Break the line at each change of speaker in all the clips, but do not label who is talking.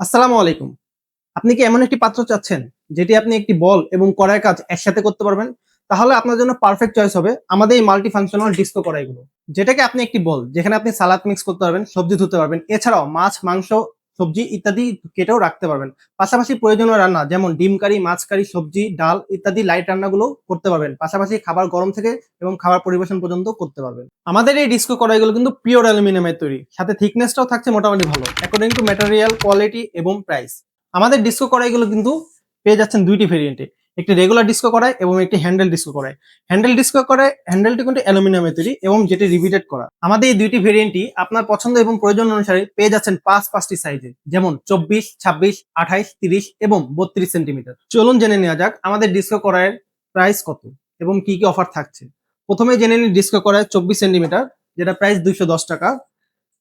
আসসালামু আলাইকুম। আপনি কি এমন একটি পাত্র চাচ্ছেন যেটি আপনি একটি বল এবং কড়াই কাজ একসাথে করতে পারবেন? তাহলে আপনার জন্য পারফেক্ট চয়েস হবে আমাদের এই মাল্টি ফাংশনাল ডিস্কো কড়াইগুলো। যেটাকে আপনি একটি বল, যেখানে আপনি সালাদ মিক্স করতে পারবেন, সবজি ধুতে পারবেন। এছাড়াও মাছ, মাংস সবজি ইত্যাদি কেটেও রাখতে পারবেন। পাশাপাশি প্রয়োজনীয় রান্না, যেমন ডিম কারি, মাছ কারি, সবজি, ডাল ইত্যাদি লাইট রান্নাগুলো করতে পারবেন। পাশাপাশি খাবার গরম থেকে এবং খাবার পরিবেশন পর্যন্ত করতে পারবেন। আমাদের এই ডিস্কো কড়াইগুলো কিন্তু পিওর অ্যালুমিনিয়ামের তৈরি। সাথে থিকনেসটাও থাকছে মোটামুটি ভালো অ্যাকর্ডিং টু ম্যাটেরিয়াল কোয়ালিটি এবং প্রাইস আমাদের ডিস্কো কড়াইগুলো কিন্তু পেয়ে যাচ্ছেন দুইটি ভেরিয়েন্টে একটি রেগুলার ডিস্কো করায় এবং একটি হ্যান্ডেল ডিস্কো করায়। হ্যান্ডেল ডিস্কো করায় হ্যান্ডেলটি কিন্তু অ্যালুমিনিয়ামের তৈরি এবং যেটি রিভিটেড করা। আমাদের এই দুইটি ভেরিয়েন্টটি আপনার পছন্দ এবং প্রয়োজন অনুসারে পেয়ে যাচ্ছেন পাঁচ পাঁচটি সাইজে যেমন চব্বিশ, ছাব্বিশ, আঠাইশ, তিরিশ এবং বত্রিশ সেন্টিমিটার চলুন জেনে নেওয়া যাক আমাদের ডিস্কো করায়ের প্রাইস কত এবং কি কি অফার থাকছে। প্রথমে জেনে নিই ডিস্কো কড়াই চব্বিশ সেন্টিমিটার যেটা প্রাইস দুইশো দশ টাকা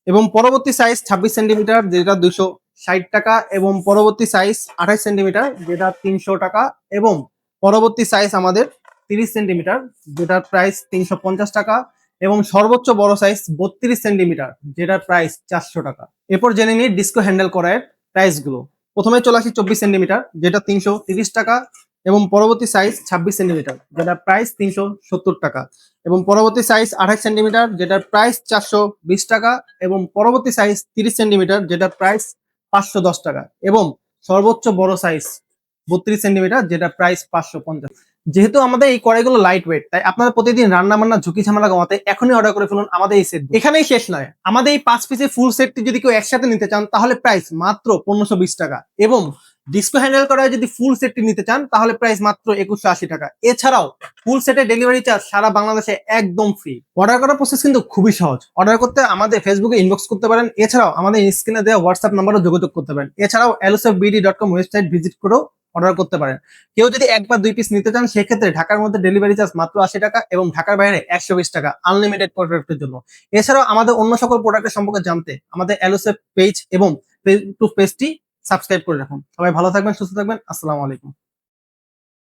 এবং পরবর্তী সাইজ ছাব্বিশ সেন্টিমিটার যেটা দুশো ষাট টাকা এবং পরবর্তী সাইজ আঠাশ সেন্টিমিটার যেটা তিনশো টাকা এবং পরবর্তী সাইজ আমাদের তিরিশ সেন্টিমিটার যেটার প্রাইস তিনশো পঞ্চাশ টাকা এবং সর্বোচ্চ বড় সাইজ বত্রিশ সেন্টিমিটার যেটার প্রাইস চারশো টাকা। এরপর জেনে নিই ডিস্কো হ্যান্ডেল করার প্রাইসগুলো। প্রথমে চলে আসি চব্বিশ সেন্টিমিটার যেটা তিনশো তিরিশ টাকা এবং পরবর্তী সাইজ ছাব্বিশ সেন্টিমিটার যেটার প্রাইস তিনশো সত্তর টাকা এবং পরবর্তী সাইজ আঠাশ সেন্টিমিটার যেটার প্রাইস চারশো বিশ টাকা এবং পরবর্তী সাইজ তিরিশ সেন্টিমিটার যেটার প্রাইস পাঁচশো দশ টাকা এবং সর্বোচ্চ বড় সাইজ বত্রিশ সেন্টিমিটার যেটা প্রাইস পাঁচশো পঞ্চাশ। যেহেতু আমাদের এই কড়াইগুলো লাইট ওয়েট তাই আপনারা প্রতিদিন রান্না বান্না ঝুঁকি ঝামেলা কমাতে এখনই অর্ডার করে ফেলুন আমাদের এই সেট এখানেই শেষ নয়। আমাদের এই পাঁচ পিসের ফুল সেটটি যদি কেউ একসাথে নিতে চান, তাহলে প্রাইস মাত্র পনেরোশো টাকা এবং ডিস্কো হ্যান্ডেল করা যদি ফুল সেটটি নিতে চান, তাহলে প্রাইস মাত্র একুশশো আশি টাকা। এছাড়াও ফুল সেটের ডেলিভারি চার্জ সারা বাংলাদেশে একদম ফ্রি অর্ডার করার প্রসেস কিন্তু খুবই সহজ। অর্ডার করতে আমাদের ফেসবুকে ইনবক্স করতে পারেন। এছাড়াও, আমাদের স্ক্রিনে দেওয়া হোয়াটসঅ্যাপ নাম্বারও যোগাযোগ করতে পারেন। এছাড়াও এলসএফ BD dot com website visit করেও অর্ডার করতে পারেন। কেউ যদি এক বা দুই পিস নিতে চান, সেক্ষেত্রে ঢাকার মধ্যে ডেলিভারি চার্জ মাত্র আশি টাকা এবং ঢাকার বাইরে একশো বিশ টাকা আনলিমিটেড প্রোডাক্টের জন্য। এছাড়াও, আমাদের অন্য সকল প্রোডাক্টের সম্পর্কে জানতে আমাদের এলওসেফ পেজ এবং ফেসবুক পেজটি সাবস্ক্রাইব করে রাখুন। সবাই ভালো থাকবেন সুস্থ থাকবেন। আসসালামু আলাইকুম।